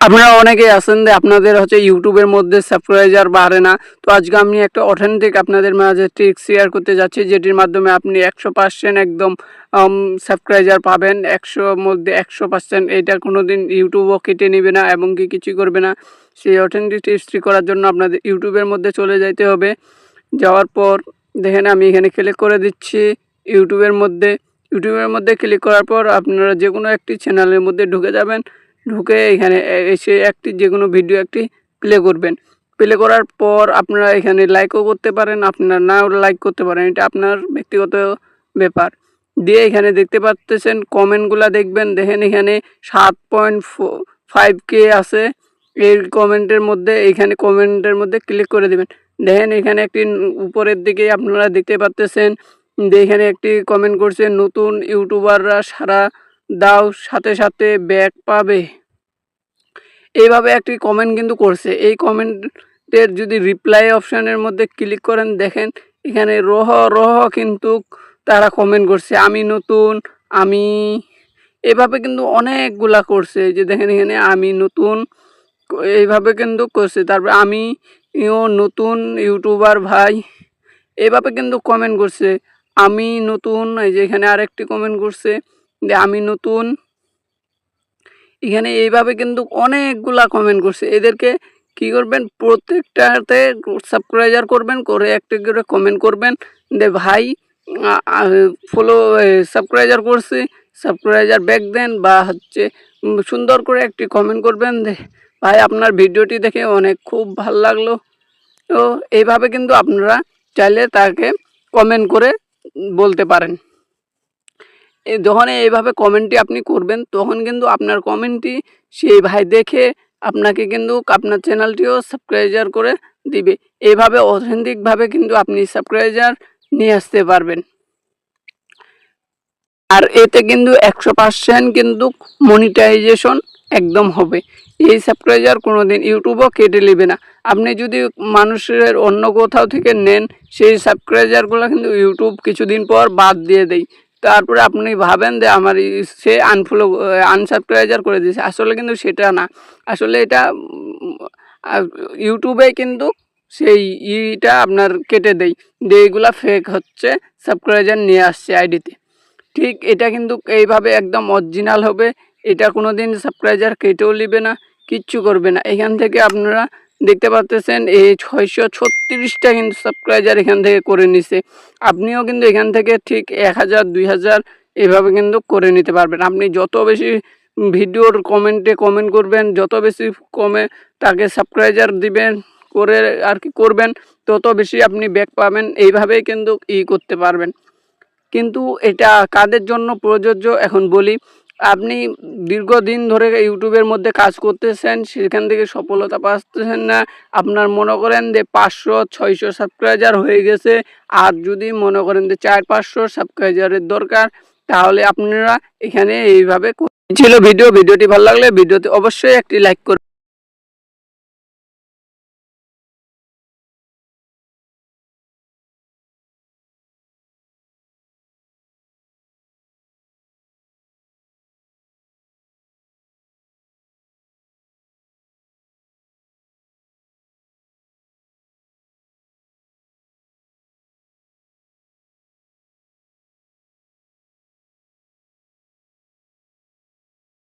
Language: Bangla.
আপনারা অনেকেই আছেন যে আপনাদের হচ্ছে ইউটিউবের মধ্যে সাবস্ক্রাইবার বাড়ে না। তো আজকে আমি একটা অথেন্টিক আপনাদের মাঝে ট্রিক শেয়ার করতে যাচ্ছি, যেটির মাধ্যমে আপনি একশো পার্সেন্ট একদম সাবস্ক্রাইবার পাবেন। একশোর মধ্যে একশো পার্সেন্ট এটা কোনো দিন ইউটিউবও কেটে নেবে না এবং কি কিছুই করবে না। সেই অথেন্টিক টিপসটি করার জন্য আপনাদের ইউটিউবের মধ্যে চলে যাইতে হবে। যাওয়ার পর দেখেন আমি এখানে ক্লিক করে দিচ্ছি ইউটিউবের মধ্যে। ইউটিউবের মধ্যে ক্লিক করার পর আপনারা যে কোনো একটি চ্যানেলের মধ্যে ঢুকে যাবেন। ঢুকে এখানে এসে একটি যে কোনো ভিডিও একটি প্লে করবেন। প্লে করার পর আপনারা এখানে লাইকও করতে পারেন, আপনারা নাও লাইক করতে পারেন। এটা আপনার ব্যক্তিগত ব্যাপার। দিয়ে এখানে দেখতে পাচ্তেছেন কমেন্টগুলো দেখবেন। দেখেন এখানে সাত পয়েন্ট ফাইভ কে আছে। এই কমেন্টের মধ্যে, এখানে কমেন্টের মধ্যে ক্লিক করে দেবেন। দেখেন এখানে একটি উপরের দিকে আপনারা দেখতে পাচ্তেছেন, যে এখানে একটি কমেন্ট করছে, নতুন ইউটিউবাররা সারা দাও, সাথে সাথে ব্যাক পাবে। এইভাবে একটি কমেন্ট কিন্তু করছে। এই কমেন্টের যদি রিপ্লাই অপশানের মধ্যে ক্লিক করেন, দেখেন এখানে রহ রহ কিন্তু তারা কমেন্ট করছে, আমি নতুন, আমি এভাবে কিন্তু অনেকগুলা করছে। যে দেখেন এখানে, আমি নতুন এইভাবে কিন্তু করছে। তারপরে, আমি নতুন ইউটিউবার ভাই এভাবে কিন্তু কমেন্ট করছে। আমি নতুন এই যে এখানে আরেকটি কমেন্ট করছে যে, আমি নতুন এখানে এইভাবে কিন্তু অনেকগুলা কমেন্ট করছে। এদেরকে কি করবেন? প্রত্যেকটাতে সাবস্ক্রাইবার করবেন, করে একটা করে কমেন্ট করবেন যে, ভাই ফলো সাবস্ক্রাইবার করছি সাবস্ক্রাইবার ব্যাক দেন বা হচ্ছে সুন্দর করে একটি কমেন্ট করবেন ভাই, আপনার ভিডিওটি দেখে অনেক খুব ভালো লাগল। তো এইভাবে কিন্তু আপনারা চাইলে তাকে কমেন্ট করে বলতে পারেন। যখন এইভাবে কমেন্টটি আপনি করবেন, তখন কিন্তু আপনার কমেন্টটি সেই ভাই দেখে আপনাকে কিন্তু আপনার চ্যানেলটিও সাবস্ক্রাইবার করে দিবে। এইভাবে অথেন্টিকভাবে কিন্তু আপনি সাবস্ক্রাইবার নিয়ে আসতে পারবেন। আর এতে কিন্তু একশো পার্সেন্ট কিন্তু মনিটাইজেশন একদম হবে। এই সাবস্ক্রাইবার কোনো দিন ইউটিউবও কেটে নেবে না। আপনি যদি মানুষের অন্য কোথাও থেকে নেন, সেই সাবস্ক্রাইবারগুলো কিন্তু ইউটিউব কিছুদিন পর বাদ দিয়ে দেয়। তারপরে আপনি ভাবেন যে আমার সে আনফলো আনসাবস্ক্রাইবার করে দিয়েছে। আসলে কিন্তু সেটা না। আসলে এটা ইউটিউবে কিন্তু সেই ইটা আপনার কেটে দেয় যে এইগুলা ফেক হচ্ছে সাবস্ক্রাইবার নিয়ে আসছে আইডিতে ঠিক এটা কিন্তু এইভাবে একদম অরিজিনাল হবে। এটা কোনো দিন সাবস্ক্রাইবার কেটেও নেবে না, কিচ্ছু করবে না। এখান থেকে আপনারা দেখতে পাচ্তেছেন এই ছয়শো ছত্রিশটা কিন্তু সাবস্ক্রাইবার এখান থেকে করে নিছে। আপনিও কিন্তু এখান থেকে ঠিক এক হাজার, দুই হাজার এভাবে কিন্তু করে নিতে পারবেন। আপনি যত বেশি ভিডিওর কমেন্টে কমেন্ট করবেন, যত বেশি কমে তাকে সাবস্ক্রাইবার দিবেন, করে আর কি করবেন, তত বেশি আপনি ব্যাক পাবেন। এইভাবেই কিন্তু ই করতে পারবেন। কিন্তু এটা কাদের জন্য প্রযোজ্য? এখন বলি আপনি দীর্ঘদিন ধরে ইউটিউবের মধ্যে কাজ করতেছেন, সেখান থেকে সফলতা পাচ্ছেন না। আপনার মনে করেন যে পাঁচশো, ছয়শো সাবস্ক্রাইজার হয়ে গেছে। আর যদি মনে করেন যে চার, পাঁচশো সাবস্ক্রাইজারের দরকার, তাহলে আপনারা এখানে এইভাবে ছিল ভিডিও। ভিডিওটি ভালো লাগলে ভিডিওতে অবশ্যই একটি লাইক করবেন।